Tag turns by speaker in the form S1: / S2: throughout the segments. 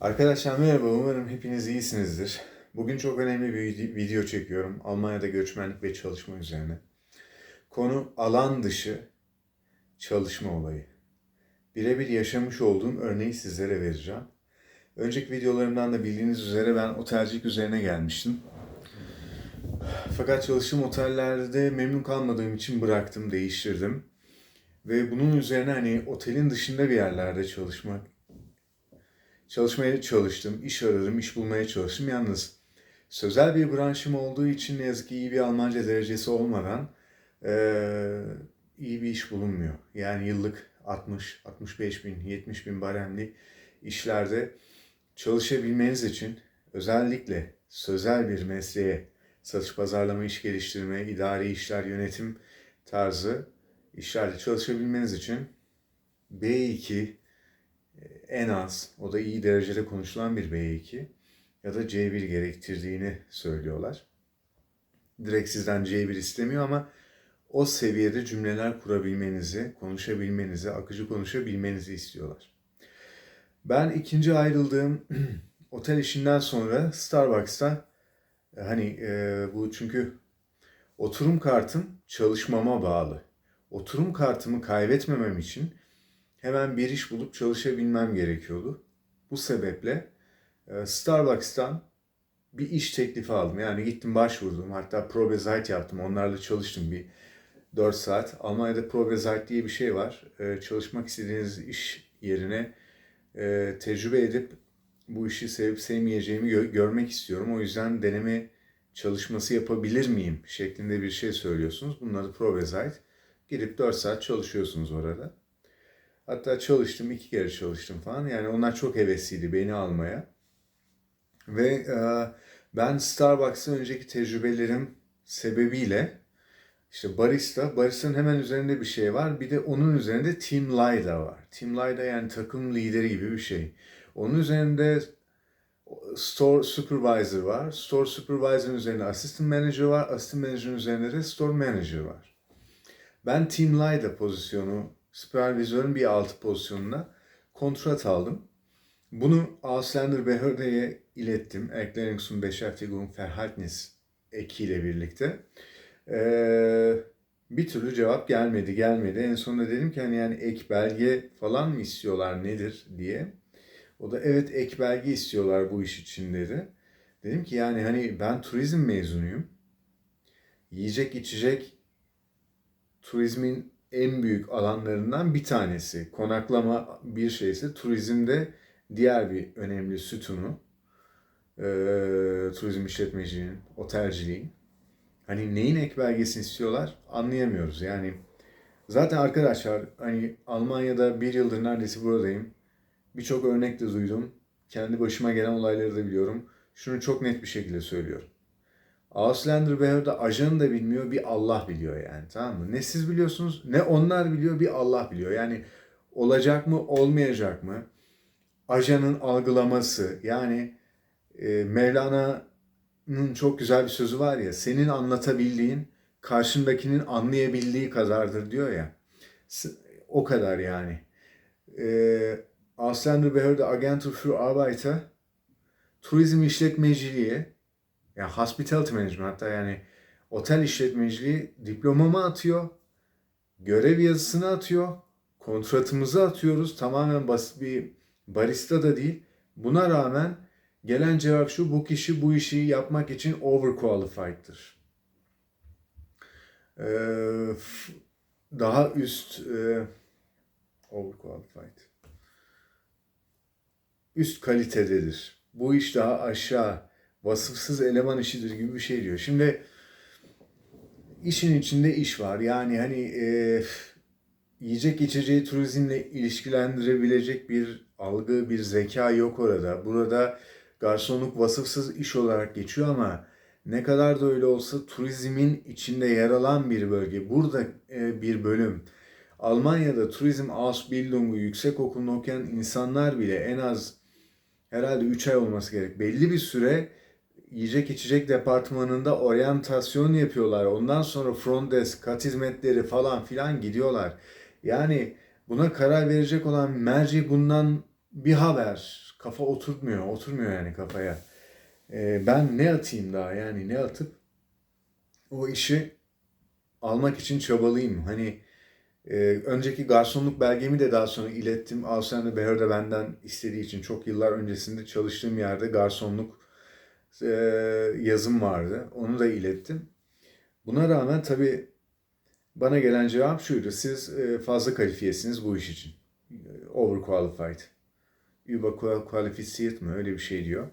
S1: Arkadaşlar merhaba, umarım hepiniz iyisinizdir. Bugün çok önemli bir vide- video çekiyorum. Almanya'da göçmenlik ve çalışma üzerine. Konu alan dışı çalışma olayı. Birebir yaşamış olduğum örneği sizlere vereceğim. Önceki videolarımdan da bildiğiniz üzere ben otelcilik üzerine gelmiştim. Fakat çalıştığım otellerde memnun kalmadığım için bıraktım, değiştirdim. Ve bunun üzerine hani otelin dışında bir yerlerde çalışmak Çalışmaya çalıştım, iş aradım, iş bulmaya çalıştım. Yalnız sözel bir branşım olduğu için ne yazık ki iyi bir Almanca derecesi olmadan eee, iyi bir iş bulunmuyor. Yani yıllık 60, 65 bin, 70 bin baremli işlerde çalışabilmeniz için özellikle sözel bir mesleğe, satış pazarlama, iş geliştirme, idari işler, yönetim tarzı işlerde çalışabilmeniz için B2 en az, o da iyi derecede konuşulan bir B2 ya da C1 gerektirdiğini söylüyorlar. Direkt sizden C1 istemiyor ama o seviyede cümleler kurabilmenizi, konuşabilmenizi, akıcı konuşabilmenizi istiyorlar. Ben ikinci ayrıldığım otel işinden sonra Starbucks'ta e, hani e, bu çünkü oturum kartım çalışmama bağlı. Oturum kartımı kaybetmemem için hemen bir iş bulup çalışabilmem gerekiyordu. Bu sebeple e, Starbucks'tan bir iş teklifi aldım. Yani gittim başvurdum. Hatta Probezeit yaptım. Onlarla çalıştım bir 4 saat. Almanya'da Probezeit diye bir şey var. E, Çalışmak istediğiniz iş yerine e, tecrübe edip bu işi sevip sevmeyeceğimi gö- görmek istiyorum. O yüzden deneme çalışması yapabilir miyim şeklinde bir şey söylüyorsunuz. Bunun adı Probezeit. Gidip 4 saat çalışıyorsunuz orada. Hatta çalıştım, iki kere çalıştım falan. Yani onlar çok hevesliydi beni almaya. Ve e, ben Starbucks'ın önceki tecrübelerim sebebiyle işte barista, barista'nın hemen üzerinde bir şey var. Bir de onun üzerinde team leader var. Team leader yani takım lideri gibi bir şey. Onun üzerinde store supervisor var. Store supervisor'ın üzerinde assistant manager var. Assistant manager'ın üzerinde de store manager var. Ben team leader pozisyonu, süpervizörün bir altı pozisyonuna kontrat aldım. Bunu Ausländer Behörde'ye ilettim. Erklärungs- Beschäftigung Verhältnis ekiyle birlikte. Ee, bir türlü cevap gelmedi, gelmedi. En sonunda dedim ki hani yani ek belge falan mı istiyorlar nedir diye. O da evet ek belge istiyorlar bu iş için dedi. Dedim ki yani hani ben turizm mezunuyum. Yiyecek içecek turizmin en büyük alanlarından bir tanesi. Konaklama bir şeyse turizmde diğer bir önemli sütunu. Ee, turizm işletmeciliğin, otelciliğin. Hani neyin ek belgesini istiyorlar anlayamıyoruz. Yani zaten arkadaşlar hani Almanya'da bir yıldır neredeyse buradayım. Birçok örnek de duydum. Kendi başıma gelen olayları da biliyorum. Şunu çok net bir şekilde söylüyorum. Ausländer Behörde ajanı da bilmiyor, bir Allah biliyor yani tamam mı? Ne siz biliyorsunuz, ne onlar biliyor, bir Allah biliyor. Yani olacak mı, olmayacak mı? Ajanın algılaması, yani e, Mevlana'nın çok güzel bir sözü var ya, senin anlatabildiğin karşındakinin anlayabildiği kadardır diyor ya. O kadar yani. E, Ausländer Behörde Agentur für Arbeiter turizm işletmeciliği yani hospitality management hatta yani otel işletmeciliği diplomamı atıyor. Görev yazısını atıyor. Kontratımızı atıyoruz. Tamamen basit bir barista da değil. Buna rağmen gelen cevap şu bu kişi bu işi yapmak için overqualified'dır. Ee, daha üst e, overqualified. Üst kalitededir. Bu iş daha aşağı vasıfsız eleman işidir gibi bir şey diyor. Şimdi işin içinde iş var. Yani hani e, yiyecek içeceği turizmle ilişkilendirebilecek bir algı, bir zeka yok orada. Burada garsonluk vasıfsız iş olarak geçiyor ama ne kadar da öyle olsa turizmin içinde yer alan bir bölge. Burada e, bir bölüm. Almanya'da turizm Ausbildung'u yüksek okulunu okuyan insanlar bile en az herhalde 3 ay olması gerek. Belli bir süre yiyecek içecek departmanında oryantasyon yapıyorlar. Ondan sonra front desk, kat hizmetleri falan filan gidiyorlar. Yani buna karar verecek olan merci bundan bir haber. kafa oturtmuyor, oturmuyor yani kafaya. Ee, ben ne atayım daha yani ne atıp o işi almak için çabalıyım. Hani e, önceki garsonluk belgemi de daha sonra ilettim. Alsana Behar da benden istediği için çok yıllar öncesinde çalıştığım yerde garsonluk e, yazım vardı. Onu da ilettim. Buna rağmen tabii bana gelen cevap şuydu. Siz e, fazla kalifiyesiniz bu iş için. Overqualified. Überqualifiziert mi? Öyle bir şey diyor.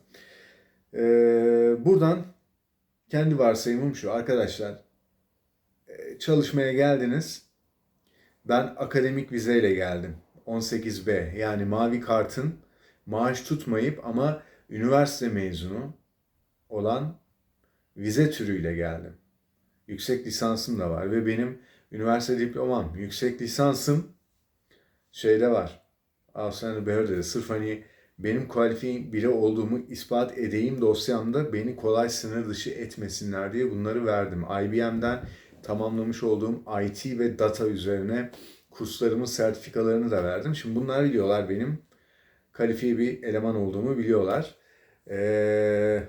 S1: E, buradan kendi varsayımım şu. Arkadaşlar e, çalışmaya geldiniz. Ben akademik vizeyle geldim. 18B yani mavi kartın maaş tutmayıp ama üniversite mezunu olan vize türüyle geldim. Yüksek lisansım da var ve benim üniversite diplomam, yüksek lisansım şeyde var. Avustralya Behörde'de sırf hani benim kualifiye biri olduğumu ispat edeyim dosyamda beni kolay sınır dışı etmesinler diye bunları verdim. IBM'den tamamlamış olduğum IT ve data üzerine kurslarımın sertifikalarını da verdim. Şimdi bunlar biliyorlar benim kalifiye bir eleman olduğumu biliyorlar. Ee,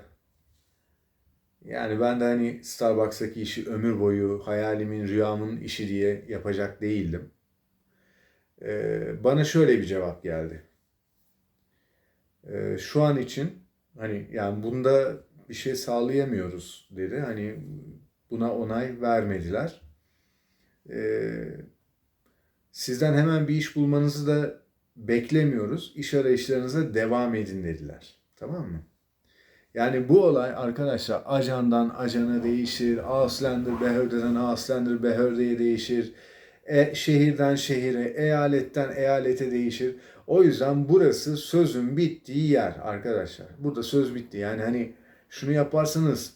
S1: yani ben de hani Starbucks'taki işi ömür boyu hayalimin, rüyamın işi diye yapacak değildim. Ee, bana şöyle bir cevap geldi. Ee, şu an için hani yani bunda bir şey sağlayamıyoruz dedi. Hani buna onay vermediler. Ee, sizden hemen bir iş bulmanızı da beklemiyoruz. İş arayışlarınıza devam edin dediler. Tamam mı? Yani bu olay arkadaşlar ajandan ajana değişir. Ausländer Behörde'den Ausländer Behörde'ye değişir. E, şehirden şehire, eyaletten eyalete değişir. O yüzden burası sözün bittiği yer arkadaşlar. Burada söz bitti. Yani hani şunu yaparsanız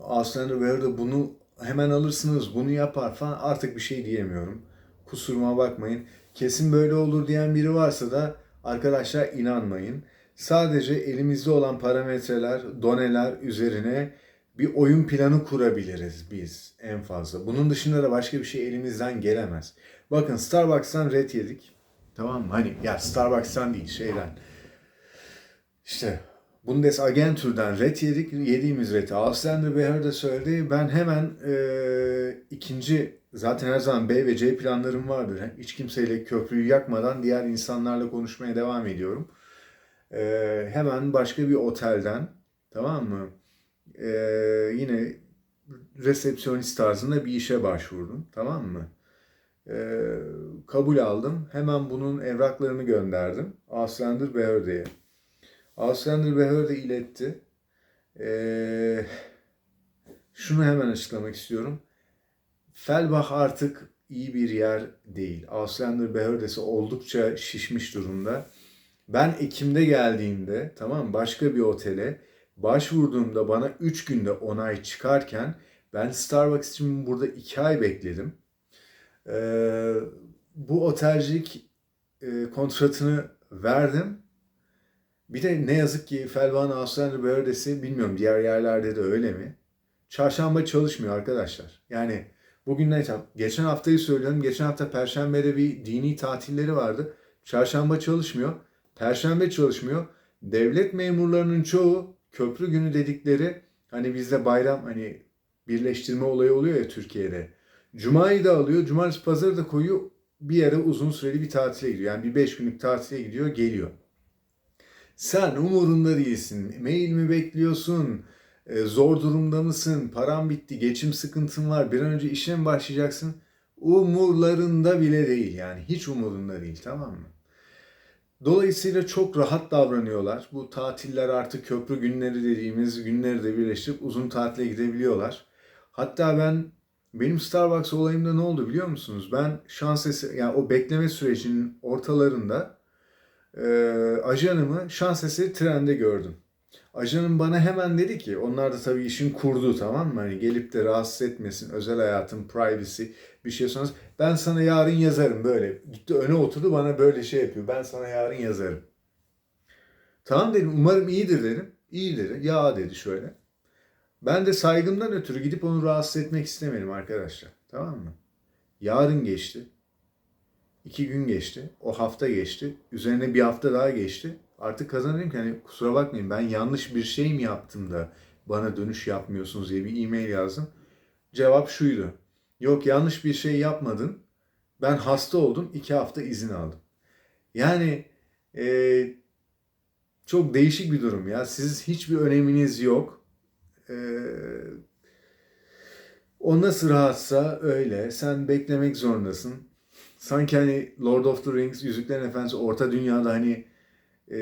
S1: Ausländer Behörde bunu hemen alırsınız, bunu yapar falan artık bir şey diyemiyorum. Kusuruma bakmayın. Kesin böyle olur diyen biri varsa da arkadaşlar inanmayın. Sadece elimizde olan parametreler, doneler üzerine bir oyun planı kurabiliriz biz en fazla. Bunun dışında da başka bir şey elimizden gelemez. Bakın Starbucks'tan red yedik. Tamam mı? Hani ya Starbucks'tan değil şeyden. İşte Bundesagentur'dan red yedik. Yediğimiz reti Ausländer Behörde söyledi. Ben hemen e, ikinci zaten her zaman B ve C planlarım vardır. Hiç kimseyle köprüyü yakmadan diğer insanlarla konuşmaya devam ediyorum. E, hemen başka bir otelden tamam mı? E, yine resepsiyonist tarzında bir işe başvurdum. Tamam mı? E, kabul aldım. Hemen bunun evraklarını gönderdim. Ausländer Behörde'ye. Ausländer Behörde iletti. Ee, şunu hemen açıklamak istiyorum. Felbach artık iyi bir yer değil. Ausländer Behörde'si oldukça şişmiş durumda. Ben Ekim'de geldiğimde tamam başka bir otele başvurduğumda bana 3 günde onay çıkarken ben Starbucks için burada 2 ay bekledim. Ee, bu otelcilik e, kontratını verdim. Bir de ne yazık ki Felvan Aslan Behördesi bilmiyorum diğer yerlerde de öyle mi? Çarşamba çalışmıyor arkadaşlar. Yani bugün ne? Geçen haftayı söylüyorum. Geçen hafta Perşembe'de bir dini tatilleri vardı. Çarşamba çalışmıyor. Perşembe çalışmıyor. Devlet memurlarının çoğu köprü günü dedikleri hani bizde bayram hani birleştirme olayı oluyor ya Türkiye'de. Cuma'yı da alıyor. Cumartesi pazarı da koyuyor. Bir yere uzun süreli bir tatile gidiyor. Yani bir beş günlük tatile gidiyor geliyor. Sen umurunda değilsin. Mail mi bekliyorsun? E, zor durumda mısın? Paran bitti, geçim sıkıntın var. Bir an önce işe mi başlayacaksın? Umurlarında bile değil yani. Hiç umurunda değil tamam mı? Dolayısıyla çok rahat davranıyorlar. Bu tatiller artık köprü günleri dediğimiz günleri de birleştirip uzun tatile gidebiliyorlar. Hatta ben benim Starbucks olayımda ne oldu biliyor musunuz? Ben şans eseri, yani o bekleme sürecinin ortalarında e, ajanımı şans eseri trende gördüm. Ajanım bana hemen dedi ki, onlar da tabii işin kurdu tamam mı? Hani gelip de rahatsız etmesin, özel hayatım, privacy bir şey sorarsa. Ben sana yarın yazarım böyle. Gitti öne oturdu bana böyle şey yapıyor. Ben sana yarın yazarım. Tamam dedim, umarım iyidir dedim. İyi. Ya dedi şöyle. Ben de saygımdan ötürü gidip onu rahatsız etmek istemedim arkadaşlar. Tamam mı? Yarın geçti. İki gün geçti. O hafta geçti. Üzerine bir hafta daha geçti. Artık kazana dedim ki hani kusura bakmayın ben yanlış bir şey mi yaptım da bana dönüş yapmıyorsunuz diye bir e-mail yazdım. Cevap şuydu. Yok yanlış bir şey yapmadın. Ben hasta oldum. iki hafta izin aldım. Yani e, çok değişik bir durum ya. Siz hiçbir öneminiz yok. E, o nasıl rahatsa öyle. Sen beklemek zorundasın. Sanki hani Lord of the Rings, Yüzüklerin Efendisi, Orta Dünya'da hani e,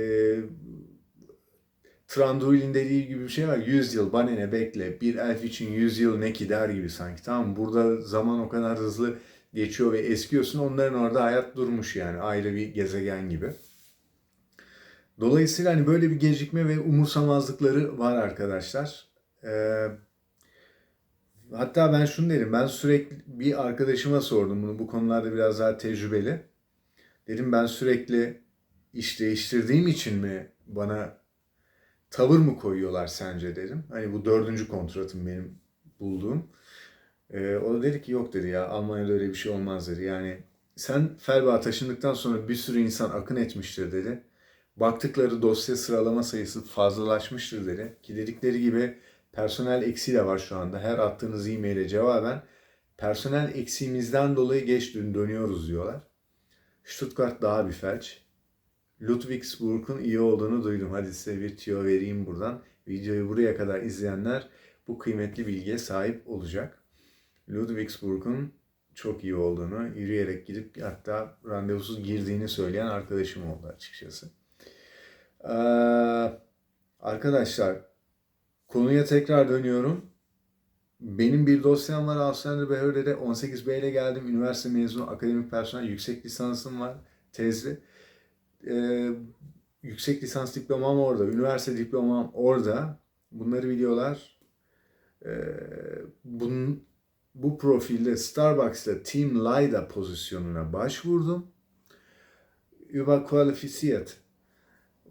S1: Tranduil'in dediği gibi bir şey var. 100 yıl bana ne bekle. Bir elf için 100 yıl ne ki der gibi sanki. Tamam? Burada zaman o kadar hızlı geçiyor ve eskiyorsun. Onların orada hayat durmuş yani. Ayrı bir gezegen gibi. Dolayısıyla hani böyle bir gecikme ve umursamazlıkları var arkadaşlar. Ee, hatta ben şunu derim. Ben sürekli bir arkadaşıma sordum bunu. Bu konularda biraz daha tecrübeli. Dedim ben sürekli iş değiştirdiğim için mi bana tavır mı koyuyorlar sence dedim. Hani bu dördüncü kontratım benim bulduğum. Ee, o da dedi ki yok dedi ya Almanya'da öyle bir şey olmaz dedi. Yani sen Felbağ'a taşındıktan sonra bir sürü insan akın etmiştir dedi. Baktıkları dosya sıralama sayısı fazlalaşmıştır dedi. Ki dedikleri gibi personel eksiği de var şu anda. Her attığınız e-maile cevaben personel eksiğimizden dolayı geç dön dönüyoruz diyorlar. Stuttgart daha bir felç. Ludwigsburg'un iyi olduğunu duydum. Hadi size bir tüyo vereyim buradan. Videoyu buraya kadar izleyenler bu kıymetli bilgiye sahip olacak. Ludwigsburg'un çok iyi olduğunu, yürüyerek gidip hatta randevusuz girdiğini söyleyen arkadaşım oldu açıkçası. Ee, arkadaşlar konuya tekrar dönüyorum. Benim bir dosyam var Avustralya Behörde'de 18B ile geldim. Üniversite mezunu akademik personel yüksek lisansım var. Tezli. Ee, yüksek lisans diplomam orada. Üniversite diplomam orada. Bunları biliyorlar. Ee, bunun, bu profilde Starbucks'ta Team Lida pozisyonuna başvurdum. Überqualifiziert.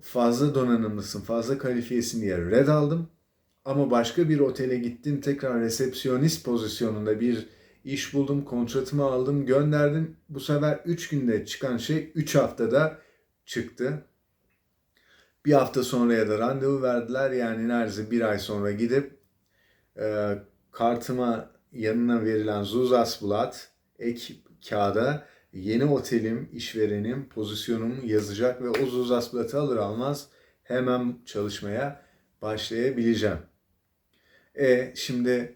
S1: Fazla donanımlısın, fazla kalifiyesin diye red aldım. Ama başka bir otele gittim. Tekrar resepsiyonist pozisyonunda bir iş buldum. Kontratımı aldım, gönderdim. Bu sefer 3 günde çıkan şey 3 haftada çıktı. Bir hafta sonraya da randevu verdiler. Yani neredeyse bir ay sonra gidip e, kartıma yanına verilen Zusatzblatt ek kağıda yeni otelim, işverenim, pozisyonumu yazacak ve o Zusatzblatt'ı alır almaz hemen çalışmaya başlayabileceğim. E şimdi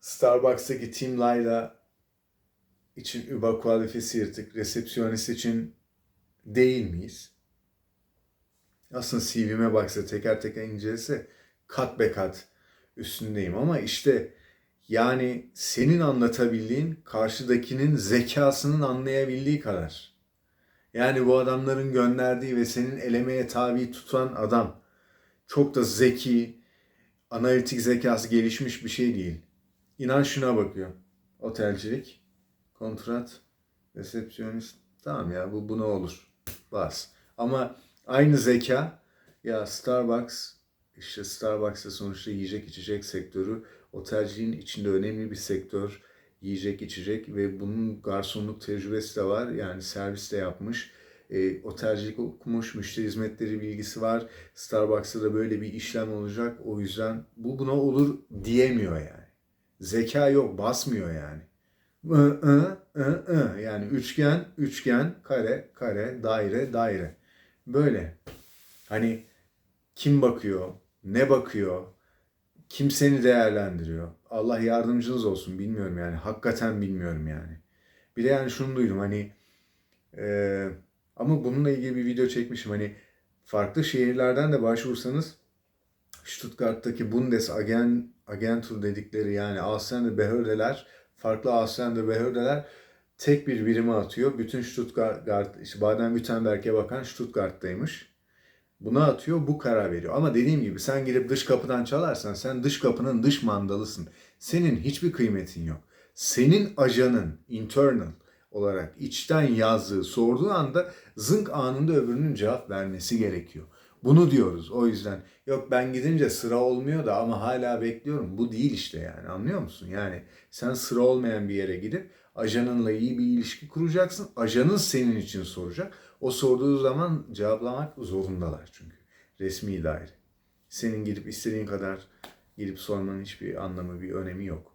S1: Starbucks'taki Tim Layla için überqualifiziert, resepsiyonist için değil miyiz? Aslında CV'me baksa teker teker incelese kat be kat üstündeyim ama işte yani senin anlatabildiğin karşıdakinin zekasının anlayabildiği kadar. Yani bu adamların gönderdiği ve senin elemeye tabi tutan adam çok da zeki, analitik zekası gelişmiş bir şey değil. İnan şuna bakıyor. Otelcilik, kontrat, resepsiyonist. Tamam ya bu buna olur. Bas. Ama aynı zeka ya Starbucks işte Starbucks'ta sonuçta yiyecek içecek sektörü otelciliğin içinde önemli bir sektör. Yiyecek içecek ve bunun garsonluk tecrübesi de var. Yani servis de yapmış. E, otelcilik okumuş, müşteri hizmetleri bilgisi var. Starbucks'ta da böyle bir işlem olacak. O yüzden bu buna olur diyemiyor yani. Zeka yok, basmıyor yani. I, I, I, I. Yani üçgen, üçgen, kare, kare, daire, daire. Böyle. Hani kim bakıyor, ne bakıyor, kim seni değerlendiriyor. Allah yardımcınız olsun bilmiyorum yani. Hakikaten bilmiyorum yani. Bir de yani şunu duydum hani e, ama bununla ilgili bir video çekmişim. Hani farklı şehirlerden de başvursanız Stuttgart'taki Bundesagen Agentur dedikleri yani Ausländer Behördeler, farklı Ausländer Behördeler tek bir birime atıyor. Bütün Stuttgart, işte Baden-Württemberg'e bakan Stuttgart'taymış. Buna atıyor, bu karar veriyor. Ama dediğim gibi sen gidip dış kapıdan çalarsan sen dış kapının dış mandalısın. Senin hiçbir kıymetin yok. Senin ajanın internal olarak içten yazdığı sorduğu anda zınk anında öbürünün cevap vermesi gerekiyor. Bunu diyoruz. O yüzden yok ben gidince sıra olmuyor da ama hala bekliyorum. Bu değil işte yani anlıyor musun? Yani sen sıra olmayan bir yere gidip ajanınla iyi bir ilişki kuracaksın. Ajanın senin için soracak. O sorduğu zaman cevaplamak zorundalar çünkü. Resmi daire. Senin gidip istediğin kadar gidip sormanın hiçbir anlamı, bir önemi yok.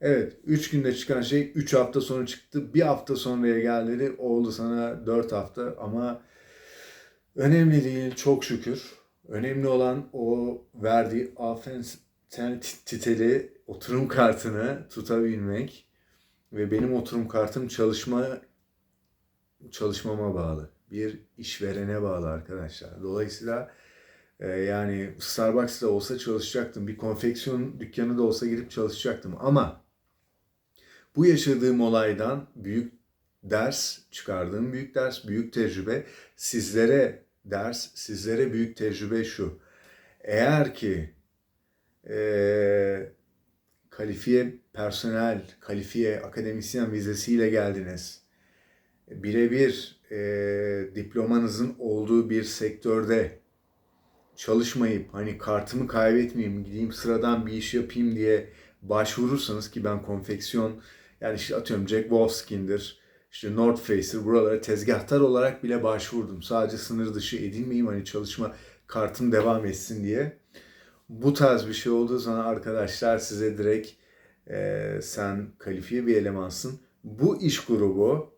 S1: Evet, 3 günde çıkan şey 3 hafta sonra çıktı. Bir hafta sonraya geldi. Oldu sana 4 hafta ama önemli değil çok şükür. Önemli olan o verdiği offense titeli oturum kartını tutabilmek ve benim oturum kartım çalışma çalışmama bağlı. Bir işverene bağlı arkadaşlar. Dolayısıyla e, yani Starbucks'ta olsa çalışacaktım. Bir konfeksiyon dükkanı da olsa girip çalışacaktım. Ama bu yaşadığım olaydan büyük ders çıkardığım büyük ders, büyük tecrübe sizlere ders, sizlere büyük tecrübe şu. Eğer ki e, kalifiye personel, kalifiye akademisyen vizesiyle geldiniz, birebir e, diplomanızın olduğu bir sektörde çalışmayıp hani kartımı kaybetmeyeyim, gideyim sıradan bir iş yapayım diye başvurursanız ki ben konfeksiyon yani işte atıyorum Jack Wolfskin'dir, işte North Face'tir buralara tezgahtar olarak bile başvurdum. Sadece sınır dışı edilmeyeyim hani çalışma kartım devam etsin diye. Bu tarz bir şey olduğu zaman arkadaşlar size direkt e, sen kalifiye bir elemansın. Bu iş grubu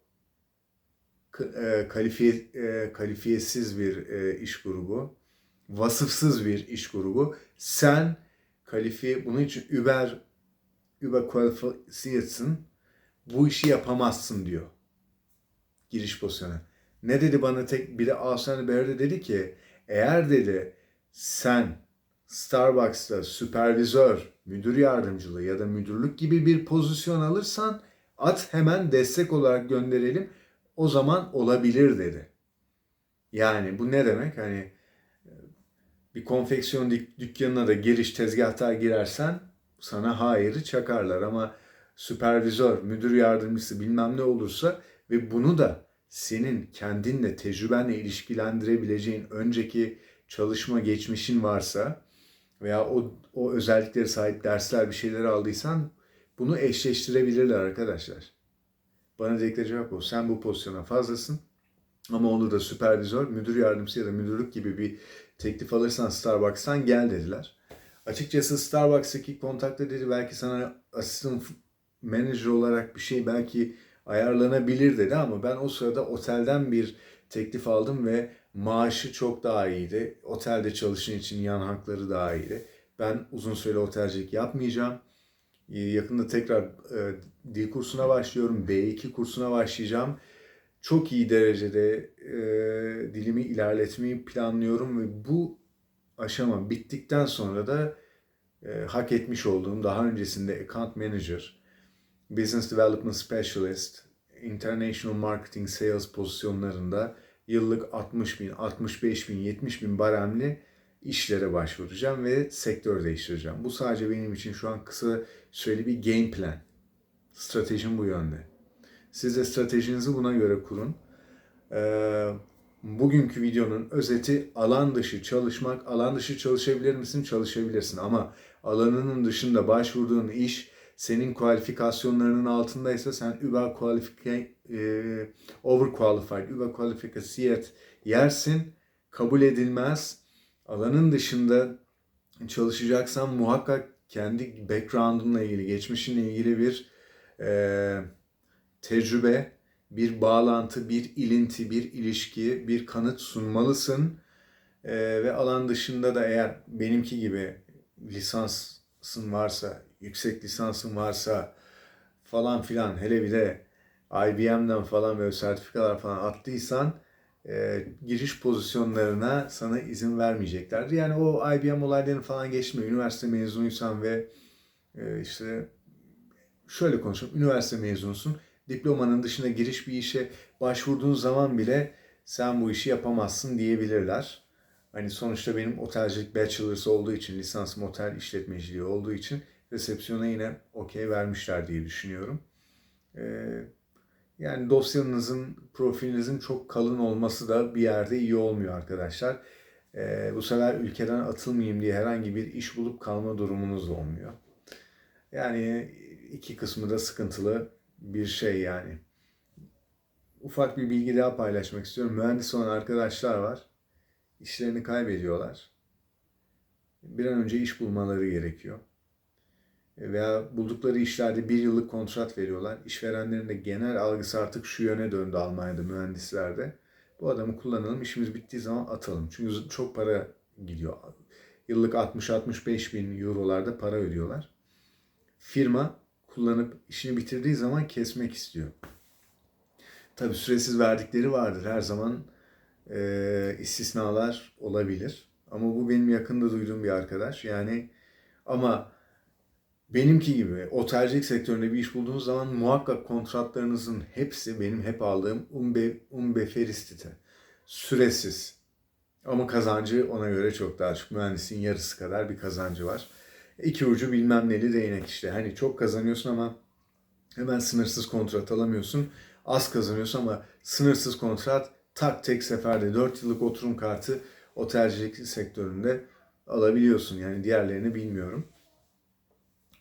S1: e, kalifiye e, kalifiyesiz bir e, iş grubu, vasıfsız bir iş grubu. Sen kalifiye bunun için Uber Uber qualifiyesin bu işi yapamazsın diyor. Giriş pozisyonu. Ne dedi bana tek biri Aslan Beri dedi ki eğer dedi sen Starbucks'ta süpervizör, müdür yardımcılığı ya da müdürlük gibi bir pozisyon alırsan at hemen destek olarak gönderelim. O zaman olabilir dedi. Yani bu ne demek? Hani bir konfeksiyon dükkanına da giriş tezgahtar girersen sana hayırı çakarlar ama süpervizör, müdür yardımcısı bilmem ne olursa ve bunu da senin kendinle, tecrübenle ilişkilendirebileceğin önceki çalışma geçmişin varsa veya o, o özellikleri sahip dersler bir şeyler aldıysan bunu eşleştirebilirler arkadaşlar. Bana dedikleri cevap o. Sen bu pozisyona fazlasın. Ama onu da süpervizör, müdür yardımcısı ya da müdürlük gibi bir teklif alırsan Starbucks'tan gel dediler. Açıkçası Starbucks'taki kontakta dedi belki sana asistan manager olarak bir şey belki ayarlanabilir dedi ama ben o sırada otelden bir teklif aldım ve maaşı çok daha iyiydi. Otelde çalışan için yan hakları daha iyiydi. Ben uzun süreli otelcilik yapmayacağım. Ee, yakında tekrar e, dil kursuna başlıyorum. B2 kursuna başlayacağım. Çok iyi derecede e, dilimi ilerletmeyi planlıyorum ve bu aşama bittikten sonra da e, hak etmiş olduğum daha öncesinde account manager, business development specialist, international marketing sales pozisyonlarında yıllık 60 bin, 65 bin, 70 bin baremli işlere başvuracağım ve sektör değiştireceğim. Bu sadece benim için şu an kısa süreli bir game plan. Stratejim bu yönde. Siz de stratejinizi buna göre kurun. Ee, bugünkü videonun özeti alan dışı çalışmak. Alan dışı çalışabilir misin? Çalışabilirsin ama alanının dışında başvurduğun iş senin kualifikasyonlarının altındaysa sen überqualified, e, overqualified, überqualified yersin, kabul edilmez. Alanın dışında çalışacaksan muhakkak kendi background'unla ilgili, geçmişinle ilgili bir e, tecrübe, bir bağlantı, bir ilinti, bir ilişki, bir kanıt sunmalısın. E, ve alan dışında da eğer benimki gibi lisansın varsa, yüksek lisansın varsa falan filan hele bir de IBM'den falan böyle sertifikalar falan attıysan e, giriş pozisyonlarına sana izin vermeyeceklerdir. Yani o IBM olaylarını falan geçme. Üniversite mezunuysan ve e, işte şöyle konuşalım. Üniversite mezunusun. Diplomanın dışında giriş bir işe başvurduğun zaman bile sen bu işi yapamazsın diyebilirler. Hani sonuçta benim otelcilik bachelor'sı olduğu için, lisansım otel işletmeciliği olduğu için resepsiyona yine okey vermişler diye düşünüyorum. Ee, yani dosyanızın, profilinizin çok kalın olması da bir yerde iyi olmuyor arkadaşlar. Ee, bu sefer ülkeden atılmayayım diye herhangi bir iş bulup kalma durumunuz olmuyor. Yani iki kısmı da sıkıntılı bir şey yani. ufak bir bilgi daha paylaşmak istiyorum. Mühendis olan arkadaşlar var. İşlerini kaybediyorlar. Bir an önce iş bulmaları gerekiyor. Veya buldukları işlerde bir yıllık kontrat veriyorlar. İşverenlerin de genel algısı artık şu yöne döndü Almanya'da mühendislerde. Bu adamı kullanalım, işimiz bittiği zaman atalım. Çünkü çok para gidiyor. Yıllık 60-65 bin eurolarda para ödüyorlar. Firma kullanıp işini bitirdiği zaman kesmek istiyor. Tabi süresiz verdikleri vardır. Her zaman e, istisnalar olabilir. Ama bu benim yakında duyduğum bir arkadaş. Yani ama benimki gibi otelcilik sektöründe bir iş bulduğunuz zaman muhakkak kontratlarınızın hepsi benim hep aldığım umbe, umbe feristite. Süresiz. Ama kazancı ona göre çok daha düşük. Mühendisin yarısı kadar bir kazancı var. İki ucu bilmem neli değnek işte. Hani çok kazanıyorsun ama hemen sınırsız kontrat alamıyorsun. Az kazanıyorsun ama sınırsız kontrat tak tek seferde 4 yıllık oturum kartı otelcilik sektöründe alabiliyorsun. Yani diğerlerini bilmiyorum.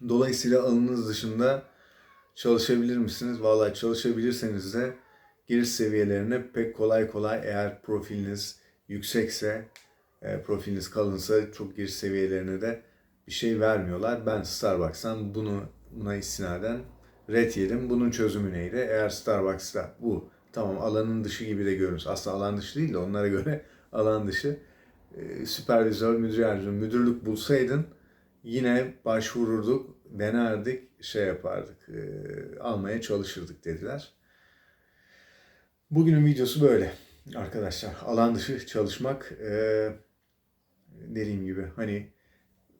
S1: Dolayısıyla alanınız dışında çalışabilir misiniz? Vallahi çalışabilirseniz de giriş seviyelerine pek kolay kolay eğer profiliniz yüksekse, e, profiliniz kalınsa çok giriş seviyelerine de bir şey vermiyorlar. Ben Starbucks'tan bunu buna istinaden red yedim. Bunun çözümü neydi? Eğer Starbucks'ta bu tamam alanın dışı gibi de görünüyor. Aslında alan dışı değil de onlara göre alan dışı. E, süpervizör, müdür yardımcısı, müdürlük bulsaydın yine başvururduk, denerdik, şey yapardık, e, almaya çalışırdık dediler. Bugünün videosu böyle arkadaşlar. Alan dışı çalışmak e, dediğim gibi hani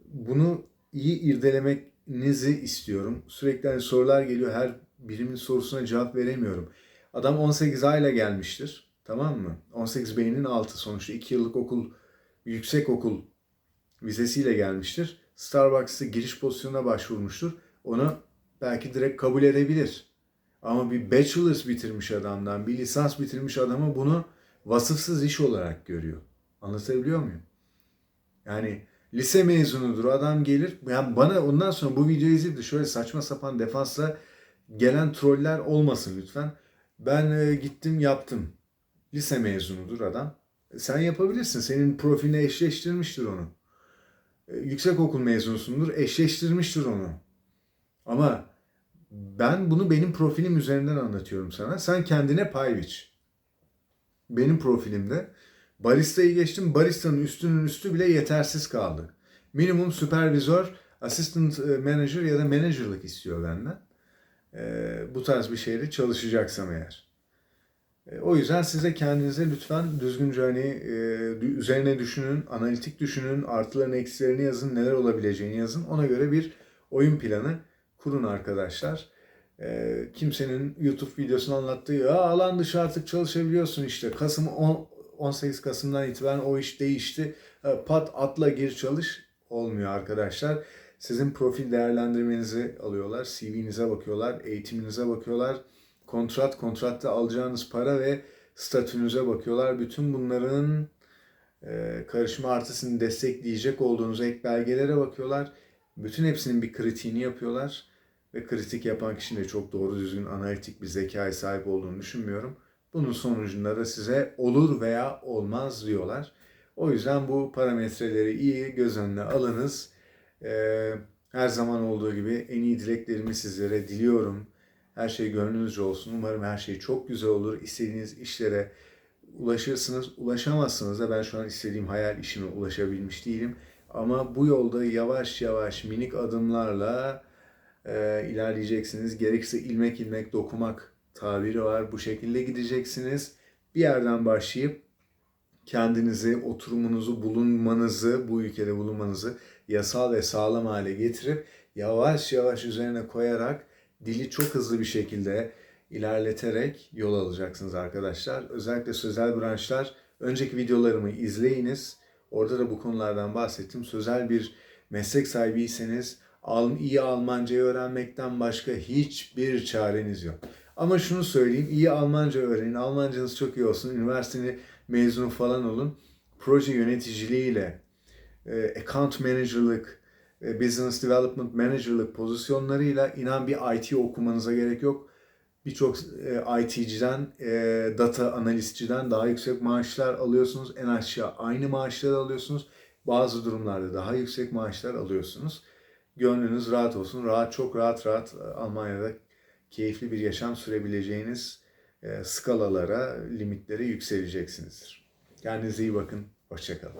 S1: bunu iyi irdelemenizi istiyorum. Sürekli hani sorular geliyor. Her birimin sorusuna cevap veremiyorum. Adam 18 ayla gelmiştir. Tamam mı? 18 beynin altı sonuçta 2 yıllık okul, yüksek okul vizesiyle gelmiştir. Starbucks'ta giriş pozisyonuna başvurmuştur. Onu belki direkt kabul edebilir. Ama bir bachelor's bitirmiş adamdan, bir lisans bitirmiş adamı bunu vasıfsız iş olarak görüyor. Anlatabiliyor muyum? Yani lise mezunudur adam gelir. Yani bana ondan sonra bu videoyu izleyip de şöyle saçma sapan defansla gelen troller olmasın lütfen. Ben e, gittim yaptım. Lise mezunudur adam. Sen yapabilirsin. Senin profiline eşleştirmiştir onu. E, yüksek okul mezunusundur. Eşleştirmiştir onu. Ama ben bunu benim profilim üzerinden anlatıyorum sana. Sen kendine pay biç. Benim profilimde baristayı geçtim. Barista'nın üstünün üstü bile yetersiz kaldı. Minimum süpervizör, assistant e, manager ya da managerlık istiyor benden. Ee, bu tarz bir şeyde çalışacaksam eğer. E, o yüzden size kendinize lütfen düzgünce hani e, üzerine düşünün, analitik düşünün, artılarını eksilerini yazın, neler olabileceğini yazın. Ona göre bir oyun planı kurun arkadaşlar. E, kimsenin YouTube videosunu anlattığı ya alan dışı artık çalışabiliyorsun işte. Kasım 10, 18 Kasım'dan itibaren o iş değişti. Pat atla gir çalış olmuyor arkadaşlar. Sizin profil değerlendirmenizi alıyorlar, CV'nize bakıyorlar, eğitiminize bakıyorlar kontrat, kontratta alacağınız para ve statünüze bakıyorlar. Bütün bunların e, karışma artısını destekleyecek olduğunuz ek belgelere bakıyorlar. Bütün hepsinin bir kritiğini yapıyorlar. Ve kritik yapan kişinin de çok doğru düzgün analitik bir zekaya sahip olduğunu düşünmüyorum. Bunun sonucunda da size olur veya olmaz diyorlar. O yüzden bu parametreleri iyi göz önüne alınız. Ee, her zaman olduğu gibi en iyi dileklerimi sizlere diliyorum. Her şey gönlünüzce olsun. Umarım her şey çok güzel olur. İstediğiniz işlere ulaşırsınız. Ulaşamazsınız da ben şu an istediğim hayal işime ulaşabilmiş değilim. Ama bu yolda yavaş yavaş minik adımlarla e, ilerleyeceksiniz. Gerekirse ilmek ilmek dokumak tabiri var. Bu şekilde gideceksiniz. Bir yerden başlayıp kendinizi, oturumunuzu, bulunmanızı, bu ülkede bulunmanızı yasal ve sağlam hale getirip yavaş yavaş üzerine koyarak dili çok hızlı bir şekilde ilerleterek yol alacaksınız arkadaşlar. Özellikle sözel branşlar önceki videolarımı izleyiniz. Orada da bu konulardan bahsettim. Sözel bir meslek sahibiyseniz iyi Almancayı öğrenmekten başka hiçbir çareniz yok. Ama şunu söyleyeyim, iyi Almanca öğrenin, Almancanız çok iyi olsun, üniversiteni mezunu falan olun. Proje yöneticiliğiyle, e, account manager'lık, Business Development Manager'lık pozisyonlarıyla inan bir IT okumanıza gerek yok. birçok e, IT'ciden, e, data analistçiden daha yüksek maaşlar alıyorsunuz. En aşağı aynı maaşları alıyorsunuz. Bazı durumlarda daha yüksek maaşlar alıyorsunuz. Gönlünüz rahat olsun. Rahat, çok rahat rahat e, Almanya'da keyifli bir yaşam sürebileceğiniz e, skalalara, limitlere yükseleceksinizdir. Kendinize iyi bakın. Hoşçakalın.